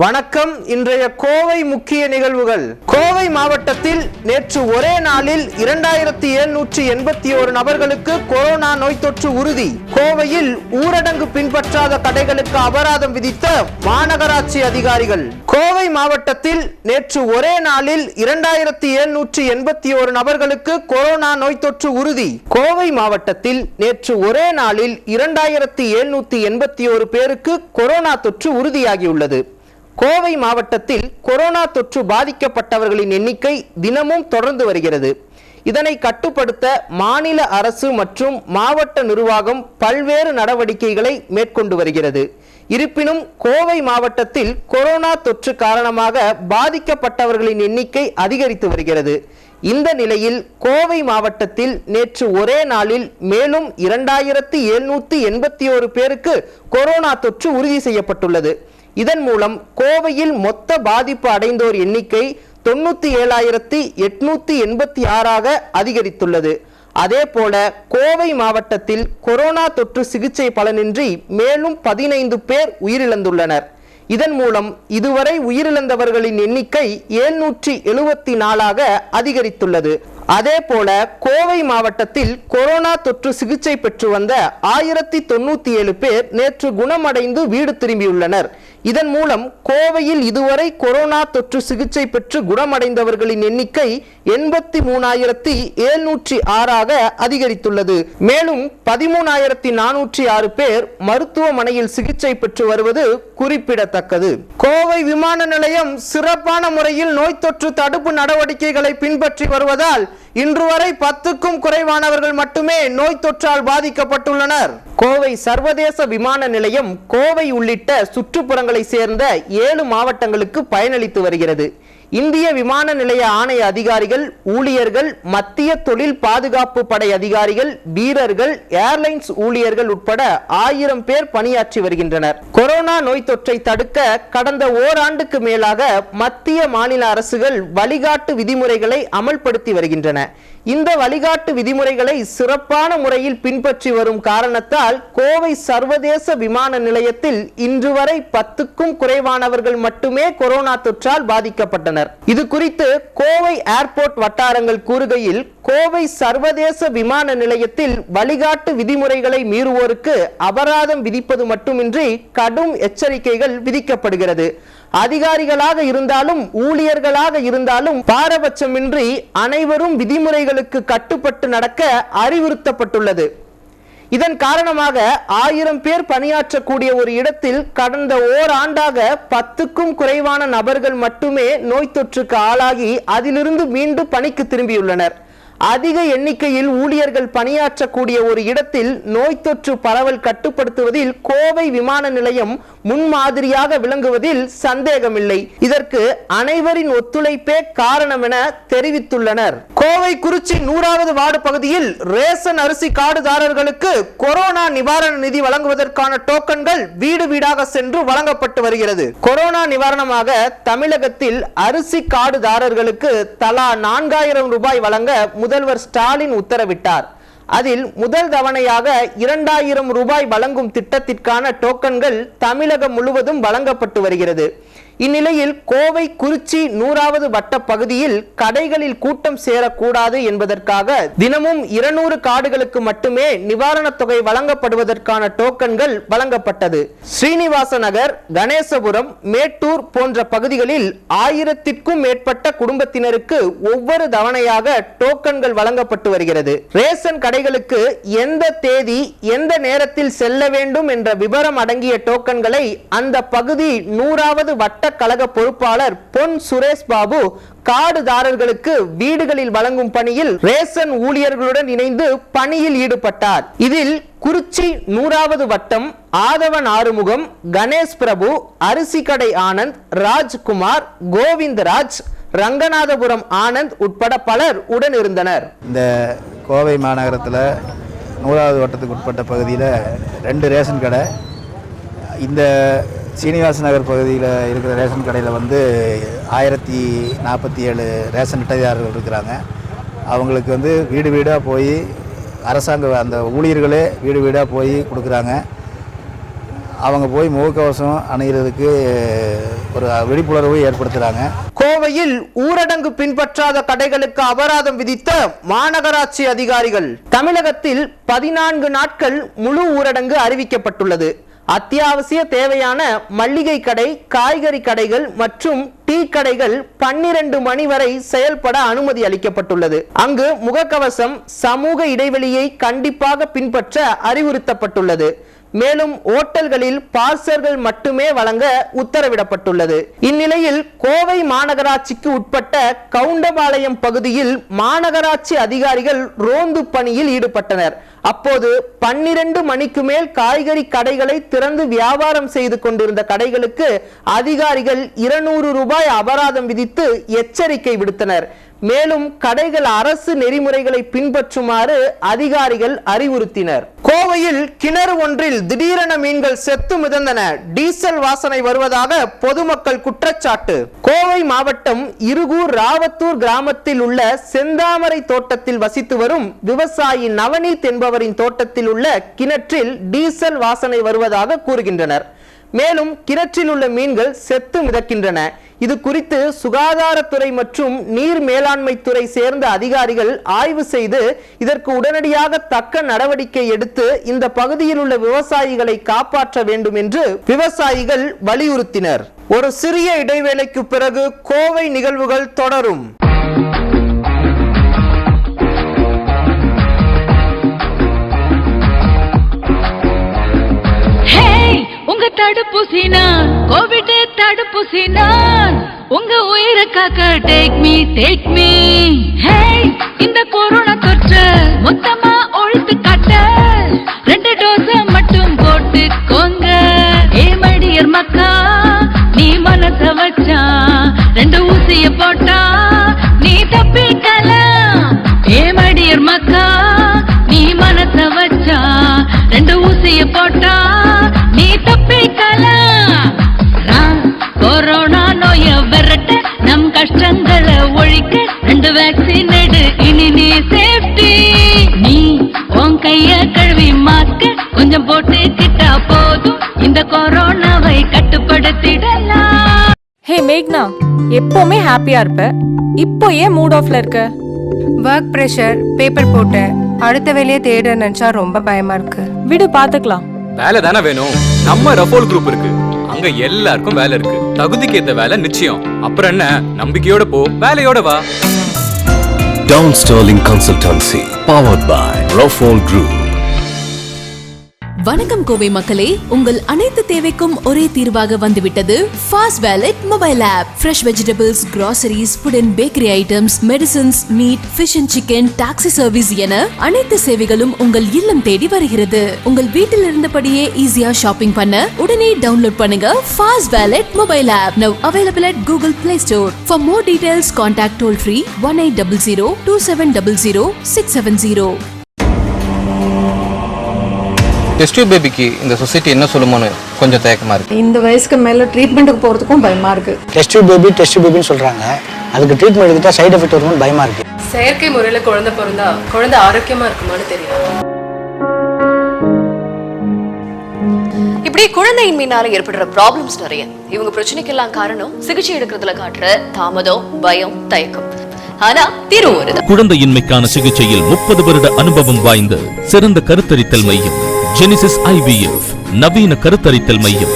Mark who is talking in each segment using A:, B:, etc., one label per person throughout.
A: வணக்கம். இன்றைய கோவை முக்கிய நிகழ்வுகள். கோவை மாவட்டத்தில் நேற்று ஒரே நாளில் இரண்டாயிரத்தி எழுநூற்றி எண்பத்தி ஒரு நபர்களுக்கு கொரோனா நோய் தொற்று உறுதி. கோவையில் ஊரடங்கு பின்பற்றாத கடைகளுக்கு அபராதம் விதித்த மாநகராட்சி அதிகாரிகள். கோவை மாவட்டத்தில் நேற்று ஒரே நாளில் இரண்டாயிரத்தி எழுநூற்றி எண்பத்தி ஒரு நபர்களுக்கு கொரோனா நோய் தொற்று உறுதி. கோவை மாவட்டத்தில் நேற்று ஒரே நாளில் இரண்டாயிரத்தி எழுநூத்தி எண்பத்தி ஒரு பேருக்கு கொரோனா தொற்று உறுதியாகியுள்ளது. கோவை மாவட்டத்தில் கொரோனா தொற்று பாதிக்கப்பட்டவர்களின் எண்ணிக்கை தினமும் தொடர்ந்து வருகிறது. இதனை கட்டுப்படுத்த மாநில அரசு மற்றும் மாவட்ட நிர்வாகம் பல்வேறு நடவடிக்கைகளை மேற்கொண்டு வருகிறது. இருப்பினும் கோவை மாவட்டத்தில் கொரோனா தொற்று காரணமாக பாதிக்கப்பட்டவர்களின் எண்ணிக்கை அதிகரித்து வருகிறது. இந்த நிலையில் கோவை மாவட்டத்தில் நேற்று ஒரே நாளில் மேலும் இரண்டாயிரத்தி எழுநூத்தி எண்பத்தி ஒரு பேருக்கு கொரோனா தொற்று உறுதி செய்யப்பட்டுள்ளது. இதன் மூலம் கோவையில் மொத்த பாதிப்பு அடைந்தோர் எண்ணிக்கை தொண்ணூத்தி ஏழாயிரத்தி எட்நூத்தி எண்பத்தி ஆறாக அதிகரித்துள்ளது. அதே போல கோவை மாவட்டத்தில் கொரோனா தொற்று சிகிச்சை பலனின்றி மேலும் பதினைந்து பேர் உயிரிழந்துள்ளனர். இதன் மூலம் இதுவரை உயிரிழந்தவர்களின் எண்ணிக்கை எழுநூற்றி எழுபத்தி நாலாக அதிகரித்துள்ளது. அதே போல கோவை மாவட்டத்தில் கொரோனா தொற்று சிகிச்சை பெற்று வந்த ஆயிரத்தி தொண்ணூத்தி ஏழு பேர் நேற்று குணமடைந்து வீடு திரும்பியுள்ளனர். இதன் மூலம் கோவையில் இதுவரை கொரோனா தொற்று சிகிச்சை பெற்று குணமடைந்தவர்களின் எண்ணிக்கை எண்பத்தி மூணாயிரத்தி எழுநூற்றி ஆறாக அதிகரித்துள்ளது. மேலும் பதிமூணாயிரத்தி நானூற்றி ஆறு பேர் மருத்துவமனையில் சிகிச்சை பெற்று வருவது குறிப்பிடத்தக்கது. கோவை விமான நிலையம் சிறப்பான முறையில் நோய் தொற்று தடுப்பு நடவடிக்கைகளை பின்பற்றி வருவதால் இன்று வரை பத்துக்கும் குறைவானவர்கள் மட்டுமே நோய் தொற்றால் பாதிக்கப்பட்டுள்ளனர். கோவை சர்வதேச விமான நிலையம் கோவை உள்ளிட்ட சுற்றுப்புறங்களை சேர்ந்த ஏழு மாவட்டங்களுக்கு பயனளித்து வருகிறது. இந்திய விமான நிலைய ஆணைய அதிகாரிகள் ஊழியர்கள் மத்திய தொழில் பாதுகாப்பு படை அதிகாரிகள் வீரர்கள் ஏர்லைன்ஸ் ஊழியர்கள் உட்பட ஆயிரம் பேர் பணியாற்றி வருகின்றனர். கொரோனா நோய் தொற்றை தடுக்க கடந்த ஓராண்டுக்கு மேலாக மத்திய மாநில அரசுகள் வழிகாட்டு விதிமுறைகளை அமல்படுத்தி வருகின்றன. இந்த வழிகாட்டு விதிமுறைகளை சிறப்பான முறையில் பின்பற்றி வரும் காரணத்தால் கோவை சர்வதேச விமான நிலையத்தில் இன்று வரை பத்துக்கும் குறைவானவர்கள் மட்டுமே கொரோனா தொற்றால் பாதிக்கப்பட்டனர். இது குறித்து கோவை ஏர்போர்ட் வட்டாரங்கள் கூறுகையில் கோவை சர்வதேச விமான நிலையத்தில் வழிகாட்டு விதிமுறைகளை மீறுவோருக்கு அபராதம் விதிப்பது மட்டுமின்றி கடும் எச்சரிக்கைகள் விதிக்கப்படுகிறது. அதிகாரிகளாக இருந்தாலும் ஊழியர்களாக இருந்தாலும் பாரபட்சமின்றி அனைவரும் விதிமுறைகளுக்கு கட்டுப்பட்டு நடக்க அறிவுறுத்தப்பட்டுள்ளது. இதன் காரணமாக ஆயிரம் பேர் பணியாற்றக்கூடிய ஒரு இடத்தில் கடந்த ஓராண்டாக பத்துக்கும் குறைவான நபர்கள் மட்டுமே நோய் தொற்றுக்கு ஆளாகி அதிலிருந்து மீண்டும் பணிக்கு திரும்பியுள்ளனர். அதிக எண்ணிக்கையில் ஊழியர்கள் பணியாற்றக்கூடிய ஒரு இடத்தில் நோய் தொற்று பரவல் கட்டுப்படுத்துவதில் கோவை விமான நிலையம் முன்மாதிரியாக விளங்குவதில் சந்தேகமில்லை. இதற்கு அனைவரின் ஒத்துழைப்பே காரணம் என தெரிவித்துள்ளனர். கோவை குறிச்சி நூறாவது வார்டு பகுதியில் ரேசன் அரிசி கார்டுதாரர்களுக்கு கொரோனா நிவாரண நிதி வழங்குவதற்கான டோக்கன்கள் வீடு வீடாக சென்று வழங்கப்பட்டு வருகிறது. கொரோனா நிவாரணமாக தமிழகத்தில் அரிசி கார்டுதாரர்களுக்கு தலா நான்காயிரம் ரூபாய் வழங்க முதல்வர் ஸ்டாலின் உத்தரவிட்டார். அதில் முதல் தவணையாக இரண்டாயிரம் ரூபாய் வழங்கும் திட்டத்திற்கான டோக்கன்கள் தமிழகம் முழுவதும் வழங்கப்பட்டு வருகிறது. இந்நிலையில் கோவை குறிச்சி நூறாவது வட்ட பகுதியில் கடைகளில் கூட்டம் சேரக்கூடாது என்பதற்காக தினமும் இருநூறு காடுகளுக்கு மட்டுமே நிவாரணத் தொகை வழங்கப்படுவதற்கான டோக்கன்கள் வழங்கப்பட்டது. ஸ்ரீனிவாச நகர் கணேசபுரம் மேட்டூர் போன்ற பகுதிகளில் ஆயிரத்திற்கும் மேற்பட்ட குடும்பத்தினருக்கு ஒவ்வொரு தவணையாக டோக்கன்கள் வழங்கப்பட்டு வருகிறது. ரேஷன் கடைகளுக்கு எந்த தேதி எந்த நேரத்தில் செல்ல வேண்டும் என்ற விவரம் அடங்கிய டோக்கன்களை அந்த பகுதி நூறாவது வட்ட கழக பொறுப்பாளர் பொன் சுரேஷ் பாபு காடுதாரர்களுக்கு வீடுகளில் வழங்கும் பணியில் ரேஷன் ஊழியர்களுடன் இணைந்து பணியில் ஈடுபட்டார். இதில் குறிச்சி நூறாவது வட்டம் ஆதவன் ஆறுமுகம் கணேஷ் பிரபு அரிசி கடை ஆனந்த் ராஜ்குமார் கோவிந்தராஜ் ரங்கநாதபுரம் ஆனந்த் உட்பட பலர் உடன் இருந்தனர்.
B: இந்த கோவை மாநகரத்தில் நூறாவது வட்டத்துக்கு உட்பட்ட பகுதியில் ரெண்டு ரேஷன் கடை. இந்த சீனிவாச நகர் பகுதியில் இருக்கிற ரேஷன் கடையில் வந்து ஆயிரத்தி நாற்பத்தி ஏழு ரேஷன் அட்டைதாரர்கள் இருக்கிறாங்க. அவங்களுக்கு வந்து வீடு வீடாக போய் அரசாங்க அந்த ஊழியர்களே வீடு வீடாக போய் கொடுக்குறாங்க. அவங்க போய் முகக்கவசம் அணுகிறதுக்கு ஒரு விழிப்புணர்வு ஏற்படுத்துகிறாங்க
A: கோவையில் ஊரடங்கு பின்பற்றாத கடைகளுக்கு அபராதம் விதித்த மாநகராட்சி அதிகாரிகள் தமிழகத்தில் பதினான்கு நாட்கள் முழு ஊரடங்கு அறிவிக்கப்பட்டுள்ளது. அத்தியாவசிய தேவையான மல்லிகை கடை காய்கறி கடைகள் மற்றும் டீ கடைகள் பன்னிரண்டு மணி வரை செயல்பட அனுமதி அளிக்கப்பட்டுள்ளது. அங்கு முகக்கவசம் சமூக இடைவெளியை கண்டிப்பாக பின்பற்ற அறிவுறுத்தப்பட்டுள்ளது. மேலும் ஓட்டல்களில் பார்சல்கள் மட்டுமே வழங்க உத்தரவிடப்பட்டுள்ளது. இந்நிலையில் கோவை மாநகராட்சிக்கு உட்பட்ட கவுண்டபாளையம் பகுதியில் மாநகராட்சி அதிகாரிகள் ரோந்து பணியில் ஈடுபட்டனர். அப்போது பன்னிரண்டு மணிக்கு மேல் காய்கறி கடைகளை திறந்து வியாபாரம் செய்து கொண்டிருந்த கடைகளுக்கு அதிகாரிகள் இருநூறு ரூபாய் அபராதம் விதித்து எச்சரிக்கை விடுத்தனர். மேலும் கடைகள் அரசு நெறிமுறைகளை பின்பற்றுமாறு அதிகாரிகள் அறிவுறுத்தினர். கோவையில் கிணறு ஒன்றில் திடீரென மீன்கள் செத்து மிதந்தன. டீசல் வாசனை வருவதாக பொதுமக்கள் குற்றச்சாட்டு. கோவை மாவட்டம் இருகூர் ராவத்தூர் கிராமத்தில் உள்ள செந்தாமரை தோட்டத்தில் வசித்து வரும் விவசாயி நவநீத் என்பவரின் தோட்டத்தில் உள்ள கிணற்றில் டீசல் வாசனை வருவதாக கூறுகின்றனர். மேலும் கிணற்றில் உள்ள மீன்கள் செத்து மிதக்கின்றன. இது குறித்து சுகாதாரத்துறை மற்றும் நீர் மேலாண்மை துறை சேர்ந்த அதிகாரிகள் ஆய்வு செய்து இதற்கு உடனடியாக தக்க நடவடிக்கை எடுத்து இந்த பகுதியில் உள்ள விவசாயிகளை காப்பாற்ற வேண்டும் என்று விவசாயிகள் வலியுறுத்தினர். ஒரு சிறிய இடைவேளைக்கு பிறகு கோவை நிகழ்வுகள் தொடரும்.
C: உங்க தடுப்பூசி நான் கோவிட் தடுப்பூசி நான் உங்க உயிரை காக்க take me take me hey இந்த கொரோனா தொற்று மொத்தமா ஒழித்து காட்ட. ரெண்டு டோஸ் மட்டும் போட்டுக்கோங்க. ஏ மடியர் மக்கா நீ மனச வச்சா. ரெண்டு ஊசிய போட்டா நீ தப்பிக்கலாம் ஏ மடியர் மக்கா கட்டுப்படுத்திடலாம்.
D: ஹே மேக்னா எப்பவுமே ஹாப்பியா இருப்ப? இப்போ ஏன் மூட் ஆஃப்ல இருக்க?
E: ஒர்க் ப்ரெஷர் பேப்பர் போட்டு அடுத்த வேலையை தேட நினைச்சா ரொம்ப பயமா இருக்கு.
D: விடு பாத்துக்கலாம்.
F: வேலை தானே வேணும்? நம்ம ரஃபோல் குரூப் இருக்கு. அங்க எல்லாருக்கும் வேலை இருக்கு. தகுதிக்கு ஏத்த வேலை நிச்சயம். அப்புறம் என்ன? நம்பிக்கையோட போ. வேலையோட வா.
G: Down Sterling Consultancy, powered by Rofol Group.
H: வணக்கம் கோவை மக்களே. உங்கள் அனைத்து தேவைக்கும் ஒரே தீர்வாக வந்துவிட்டது fast wallet mobile app fresh vegetables groceries food and bakery items medicines meat fish and chicken taxi service என அனைத்து சேவைகளும் உங்கள் இல்லம் தேடி வருகிறது. உங்கள் வீட்டில் இருந்தபடியே ஈஸியா ஷாப்பிங் பண்ண உடனே டவுன்லோட் பண்ணுங்க fast wallet mobile app now available at Google Play Store for more details contact toll free one eight double zero two seven double zero six seven zero
I: test பேபிக்கு இந்த சொசைட்டி என்ன சொல்லுமோன்னு கொஞ்சம் தயக்கமா இருக்கு.
J: இந்த வயசுக்கு மேல ட்ரீட்மெண்ட்டுக்கு போறதுக்கும் பயமா இருக்கு.
K: டெஸ்ட் பேபி டெஸ்ட் பேபின்னு சொல்றாங்க. அதுக்கு ட்ரீட்மெண்ட் எடுத்துட்டா சைடு எஃபெக்ட் வரும்னு பயமா இருக்கு.
E: செயற்கை முறையில குழந்தை பிறந்தா குழந்தை ஆரோக்கியமா இருக்குமான்னு தெரியும்
L: இப்படி குழந்தையின்மையினால ஏற்படுற ப்ராப்ளம்ஸ் நிறைய. இவங்க பிரச்சனைக்கெல்லாம் காரணம் சிகிச்சை எடுக்கிறதுல காட்டுற தாமதம் பயம் தயக்கம். ஆனா தீர்வு வருது
M: குழந்தையின்மைக்கான சிகிச்சையில் முப்பது வருட அனுபவம் வாய்ந்த சிறந்த கருத்தரித்தல் மையம். ஜெனிசிஸ் ஐவிஎஃப் நவீன கருத்தரித்தல் மையம்.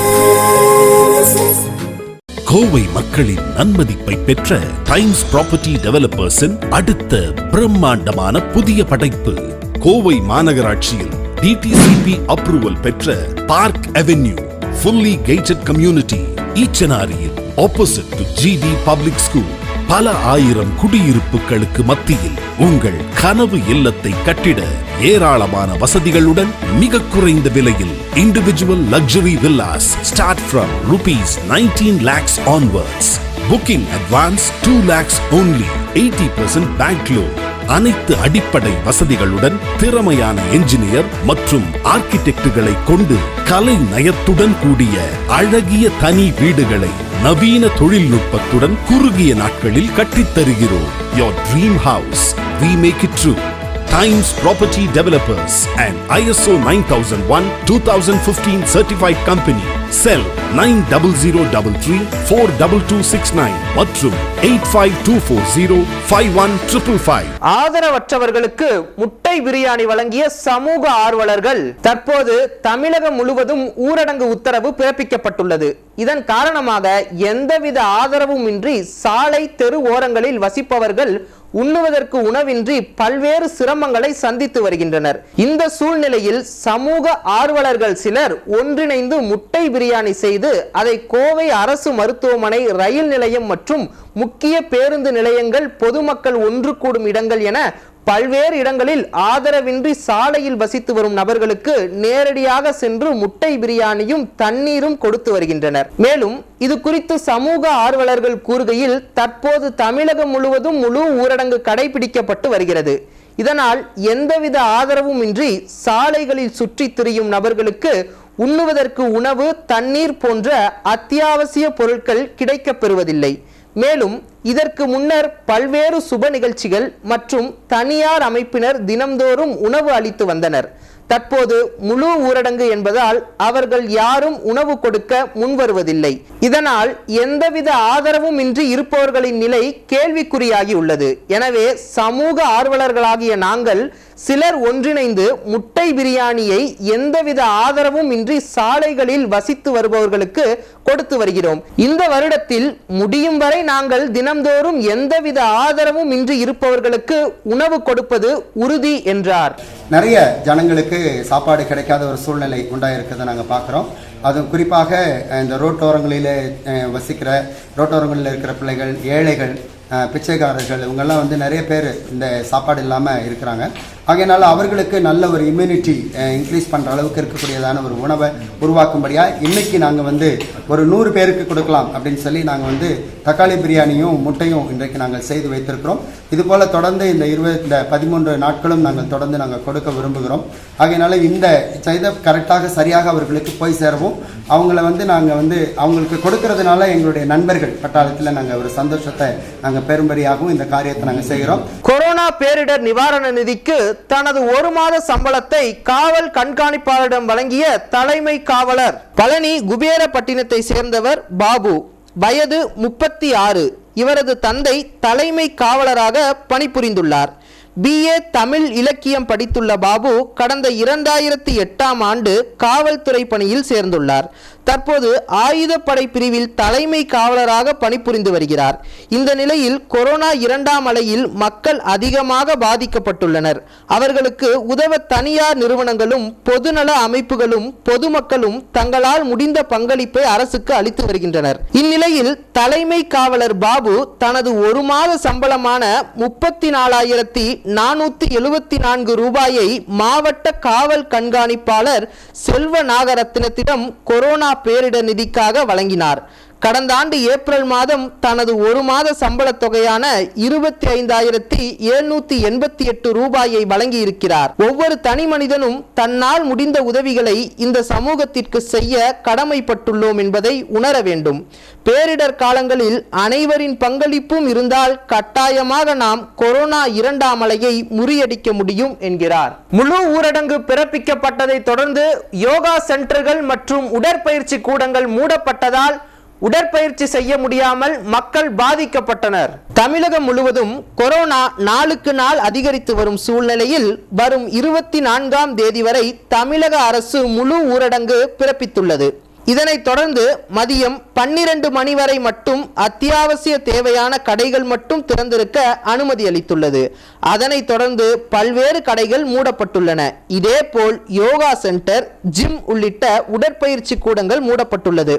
G: கோவை மக்களின் நன்மதிப்பை பெற்ற டைம்ஸ் ப்ராப்பர்ட்டி டெவலப்பர்ஸின் அடுத்த பிரம்மாண்டமான புதிய படைப்பு கோவை மாநகராட்சியில் டிடிசிபி அப்ரூவல் பெற்ற park avenue fully gated community ஈச்சனாரியில் opposite to GD public school பல ஆயிரம் குடியிருப்புகளுக்கு மத்தியில் உங்கள் கனவு இல்லத்தை கட்டிட ஏராளமான வசதிகளுடன் மிக குறைந்த விலையில் individual luxury villas start from rupees nineteen lakhs onwards booking advance two lakhs only eighty percent bank loan அனைத்து அடிப்படை வசதிகளுடன் திறமையான என்ஜினியர் மற்றும் ஆர்கிடெக்டுகளை கொண்டு கலை நயத்துடன் கூடிய அழகிய தனி வீடுகளை நவீன தொழில்நுட்பத்துடன் குறுகிய நாட்களில் கட்டித் தருகிறோம் Your dream house, we make it true. Times Property Developers and ISO 9001 2015 certified company. Cell nine double zero double three four double two six nine மற்றும் eight five two four zero five one triple five
A: ஆதரவற்றவர்களுக்கு முட்டை பிரியாணி வழங்கிய சமூக ஆர்வலர்கள் தற்போது தமிழகம் முழுவதும் ஊரடங்கு உத்தரவு பிறப்பிக்கப்பட்டுள்ளது. இதன் காரணமாக எந்தவித ஆதரவும் இன்றி சாலை தெரு ஓரங்களில் வசிப்பவர்கள் உண்ணுவதற்கு உணவின்றி பல்வேறு சிரமங்களை சந்தித்து வருகின்றனர். இந்த சூழ்நிலையில் சமூக ஆர்வலர்கள் சிலர் ஒன்றிணைந்து முட்டை பிரியாணி செய்து அதை கோவை அரசு மருத்துவமனை ரயில் நிலையம் மற்றும் முக்கிய பேருந்து நிலையங்கள் பொதுமக்கள் ஒன்று கூடும் இடங்கள் என பல்வேறு இடங்களில் ஆதரவின்றி சாலையில் வசித்து வரும் நபர்களுக்கு நேரடியாக சென்று முட்டை பிரியாணியும் தண்ணீரும் கொடுத்து வருகின்றனர். மேலும் இது குறித்து சமூக ஆர்வலர்கள் கூறுகையில் தற்போது தமிழகம் முழுவதும் முழு ஊரடங்கு கடைபிடிக்கப்பட்டு வருகிறது. இதனால் எந்தவித ஆதரவும் இன்றி சாலைகளில் சுற்றித் திரியும் நபர்களுக்கு உண்ணுவதற்கு உணவு தண்ணீர் போன்ற அத்தியாவசிய பொருட்கள் கிடைக்கப் பெறுவதில்லை மேலும் இதற்கு முன்னர் பல்வேறு சுப நிகழ்ச்சிகள் மற்றும் தனியார் அமைப்பினர் தினம்தோறும் உணவு அளித்து வந்தனர். தற்போது முழு ஊரடங்கு என்பதால் அவர்கள் யாரும் உணவு கொடுக்க முன்வருவதில்லை. இதனால் எந்தவித ஆதரவும் இன்றி இருப்பவர்களின் நிலை கேள்விக்குறியாகி உள்ளது. எனவே சமூக ஆர்வலர்களாகிய நாங்கள் சிலர் ஒன்றிணைந்து முட்டை பிரியாணியை எந்தவித ஆதரவும் இன்றி சாலைகளில் வசித்து வருபவர்களுக்கு கொடுத்து வருகிறோம். இந்த வருடத்தில் முடியும் வரை நாங்கள் தினம் தினம்தோறும் எந்தவித ஆதரவும் இன்றி இருப்பவர்களுக்கு உணவு கொடுப்பது உறுதி என்றார்.
N: நிறைய ஜனங்களுக்கு சாப்பாடு கிடைக்காத ஒரு சூழ்நிலை உண்டாயிருக்கிறத நாங்கள் பார்க்குறோம். அதுவும் குறிப்பாக இந்த ரோட்டோரங்களில் வசிக்கிற ரோட்டோரங்களில் இருக்கிற பிள்ளைகள் ஏழைகள் பிச்சைக்காரர்கள் இவங்கெல்லாம் வந்து நிறைய பேர் இந்த சாப்பாடு இல்லாமல் இருக்கிறாங்க. ஆகையினால அவர்களுக்கு நல்ல ஒரு இம்யூனிட்டி இன்க்ரீஸ் பண்ணுற அளவுக்கு இருக்கக்கூடியதான ஒரு உணவை உருவாக்கும்படியாக இன்னைக்கு நாங்கள் வந்து ஒரு நூறு பேருக்கு கொடுக்கலாம் அப்படின்னு சொல்லி நாங்கள் வந்து தக்காளி பிரியாணியும் முட்டையும் இன்றைக்கு நாங்கள் செய்து வைத்திருக்கிறோம். இதுபோல் தொடர்ந்து இந்த இருபது இந்த பதிமூன்று நாட்களும் நாங்கள் தொடர்ந்து நாங்கள் கொடுக்க விரும்புகிறோம். ஆகையினால இந்த செய்த கரெக்டாக சரியாக அவர்களுக்கு போய் சேரவும். அவங்கள வந்து நாங்கள் வந்து அவங்களுக்கு கொடுக்கறதுனால எங்களுடைய நண்பர்கள் பட்டாளத்தில் நாங்கள் ஒரு சந்தோஷத்தை நாங்கள் பெரும்படியாகவும் இந்த காரியத்தை நாங்கள் செய்கிறோம்.
A: கொரோனா பேரிடர் நிவாரண நிதிக்கு தனது ஒரு மாத சம்பளத்தை காவல் கண்காணிப்பாளரிடம் வழங்கிய தலைமை காவலர். பழனி குபேரப்பட்டினத்தை சேர்ந்தவர் பாபு. வயது முப்பத்தி ஆறு. இவரது தந்தை தலைமை காவலராக பணிபுரிந்துள்ளார். பிஏ தமிழ் இலக்கியம் படித்துள்ள பாபு கடந்த இரண்டாயிரத்தி எட்டாம் ஆண்டு காவல்துறை பணியில் சேர்ந்துள்ளார். தற்போது ஆயுதப்படை பிரிவில் தலைமை காவலராக பணிபுரிந்து வருகிறார். இந்த நிலையில் கொரோனா இரண்டாம் அலையில் மக்கள் அதிகமாக பாதிக்கப்பட்டுள்ளனர். அவர்களுக்கு உதவ தனியார் நிறுவனங்களும் பொதுநல அமைப்புகளும் பொதுமக்களும் தங்களால் முடிந்த பங்களிப்பை அரசுக்கு அளித்து வருகின்றனர். இந்நிலையில் தலைமை காவலர் பாபு தனது ஒரு மாத சம்பளமான முப்பத்தி நாலாயிரத்தி நானூத்தி எழுபத்தி நான்கு ரூபாயை மாவட்ட காவல் கண்காணிப்பாளர் செல்வ நாகரத்னத்திடம் கொரோனா பேரிடர் நிதிக்காக வழங்கினார். கடந்த ஆண்டு ஏப்ரல் மாதம் தனது ஒரு மாத சம்பளத் தொகையான இருபத்தி ஐந்தாயிரத்தி எழுநூத்தி எண்பத்தி எட்டு ரூபாயை வழங்கி இருக்கிறார் ஒவ்வொரு தனி மனிதனும் தன்னால் முடிந்த உதவிகளை இந்த சமூகத்திற்கு செய்ய கடமைப்பட்டுள்ளோம் என்பதை உணர வேண்டும். பேரிடர் காலங்களில் அனைவரின் பங்களிப்பும் இருந்தால் கட்டாயமாக நாம் கொரோனா இரண்டாம் அலையை முறியடிக்க முடியும் என்கிறார். முழு ஊரடங்கு பிறப்பிக்கப்பட்டதை தொடர்ந்து யோகா சென்டர்கள் மற்றும் உடற்பயிற்சி கூடங்கள் மூடப்பட்டதால் உடற்பயிற்சி செய்ய முடியாமல் மக்கள் பாதிக்கப்பட்டனர். தமிழகம் முழுவதும் கொரோனா நாளுக்கு நாள் அதிகரித்து வரும் சூழ்நிலையில் வரும் இருபத்தி நான்காம் தேதி வரை தமிழக அரசு முழு ஊரடங்கு பிறப்பித்துள்ளது. இதனைத் தொடர்ந்து மதியம் பன்னிரண்டு மணி வரை மட்டும் அத்தியாவசிய தேவையான கடைகள் மட்டும் திறந்திருக்க அனுமதி அளித்துள்ளது. அதனைத் தொடர்ந்து பல்வேறு கடைகள் மூடப்பட்டுள்ளன. இதேபோல் யோகா சென்டர் ஜிம் உள்ளிட்ட உடற்பயிற்சி கூடங்கள் மூடப்பட்டுள்ளது.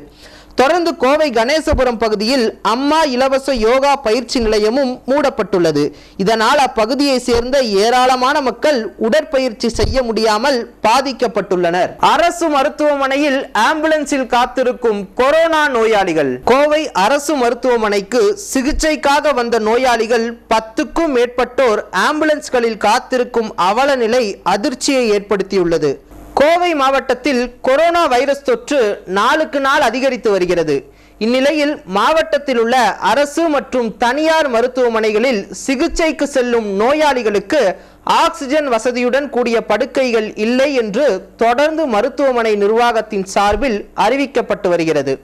A: தொடர்ந்து கோவை கணேசபுரம் பகுதியில் அம்மா இலவச யோகா பயிற்சி நிலையமும் மூடப்பட்டுள்ளது. இதனால் அப்பகுதியை சேர்ந்த ஏராளமான மக்கள் உடற்பயிற்சி செய்ய முடியாமல் பாதிக்கப்பட்டுள்ளனர். அரசு மருத்துவமனையில் ஆம்புலன்ஸில் காத்திருக்கும் கொரோனா நோயாளிகள். கோவை அரசு மருத்துவமனைக்கு சிகிச்சைக்காக வந்த நோயாளிகள் பத்துக்கும் மேற்பட்டோர் ஆம்புலன்ஸ்களில் காத்திருக்கும் அவல நிலை அதிர்ச்சியை ஏற்படுத்தியுள்ளது. கோவை மாவட்டத்தில் கொரோனா வைரஸ் தொற்று நாளுக்கு நாள் அதிகரித்து வருகிறது. இந்நிலையில் மாவட்டத்தில் உள்ள அரசு மற்றும் தனியார் மருத்துவமனைகளில் சிகிச்சைக்கு செல்லும் நோயாளிகளுக்கு ஆக்சிஜன் வசதியுடன் கூடிய படுக்கைகள் இல்லை என்று தொடர்ந்து மருத்துவமனை நிர்வாகத்தின் சார்பில் அறிவிக்கப்பட்டு வருகிறது.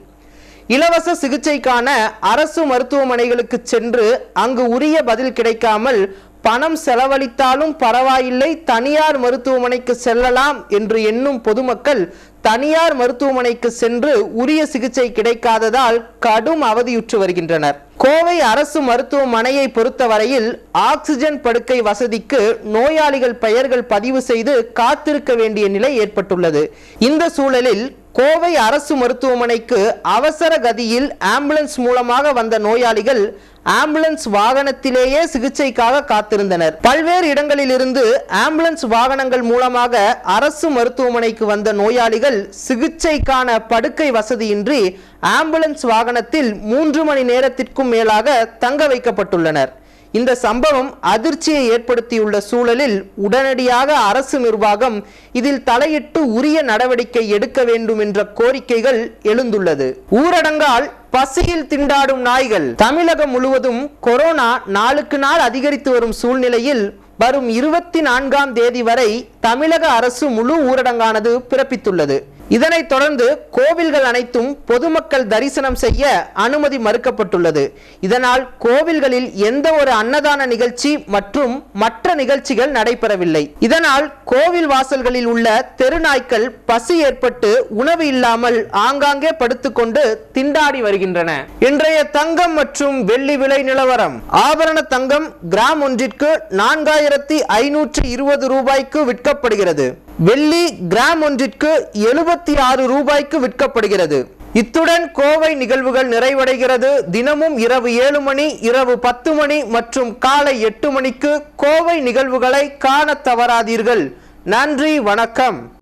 A: இலவச சிகிச்சைக்கான அரசு மருத்துவமனைகளுக்கு சென்று அங்கு உரிய பதில் கிடைக்காமல் பணம் செலவழித்தாலும் பரவாயில்லை தனியார் மருத்துவமனைக்கு செல்லலாம் என்று எண்ணும் பொதுமக்கள் தனியார் மருத்துவமனைக்கு சென்று உரிய சிகிச்சை கிடைக்காததால் கடும் அவதியுற்று வருகின்றனர். கோவை அரசு மருத்துவமனையை பொறுத்தவரையில் ஆக்சிஜன் படுக்கை வசதிக்கு நோயாளிகள் பெயர்கள் பதிவு செய்து காத்திருக்க வேண்டிய நிலை ஏற்பட்டுள்ளது. இந்த சூழலில் கோவை அரசு மருத்துவமனைக்கு அவசர கதியில் ஆம்புலன்ஸ் மூலமாக வந்த நோயாளிகள் ஆம்புலன்ஸ் வாகனத்திலேயே சிகிச்சைக்காக காத்திருந்தனர். பல்வேறு இடங்களிலிருந்து ஆம்புலன்ஸ் வாகனங்கள் மூலமாக அரசு மருத்துவமனைக்கு வந்த நோயாளிகள் சிகிச்சைக்கான படுக்கை வசதியின்றி ஆம்புலன்ஸ் வாகனத்தில் மூன்று மணி நேரத்திற்கும் மேலாக தங்க வைக்கப்பட்டுள்ளனர். இந்த சம்பவம் அதிர்ச்சியை ஏற்படுத்தியுள்ள சூழலில் உடனடியாக அரசு நிர்வாகம் இதில் தலையிட்டு உரிய நடவடிக்கை எடுக்க வேண்டும் என்ற கோரிக்கைகள் எழுந்துள்ளது. ஊரடங்கால் பசியில் திண்டாடும் நாய்கள் தமிழகம் முழுவதும் கொரோனா நாளுக்கு நாள் அதிகரித்து வரும் சூழ்நிலையில் வரும் இருபத்தி நான்காம் தேதி வரை தமிழக அரசு முழு ஊரடங்கானது பிறப்பித்துள்ளது. இதனைத் தொடர்ந்து கோவில்கள் அனைத்தும் பொதுமக்கள் தரிசனம் செய்ய அனுமதி மறுக்கப்பட்டுள்ளது. இதனால் கோவில்களில் எந்த ஒரு அன்னதான நிகழ்ச்சி மற்றும் மற்ற நிகழ்ச்சிகள் நடைபெறவில்லை. இதனால் கோவில் வாசல்களில் உள்ள தெருநாய்க்கள் பசி ஏற்பட்டு உணவு இல்லாமல் ஆங்காங்கே படுத்துக்கொண்டு திண்டாடி வருகின்றன. இன்றைய தங்கம் மற்றும் வெள்ளி விலை நிலவரம். ஆபரண தங்கம் கிராம் ஒன்றிற்கு நான்காயிரத்தி ஐநூற்றி இருபது ரூபாய்க்கு விற்கப்படுகிறது. வெள்ளி கிராம் ஒன்றிற்கு எழுபத்தி ஆறு ரூபாய்க்கு விற்கப்படுகிறது. இத்துடன் கோவை நிகழ்வுகள் நிறைவடைகிறது. தினமும் இரவு ஏழு மணி இரவு பத்து மணி மற்றும் காலை எட்டு மணிக்கு கோவை நிகழ்வுகளை காணத் தவறாதீர்கள். நன்றி வணக்கம்.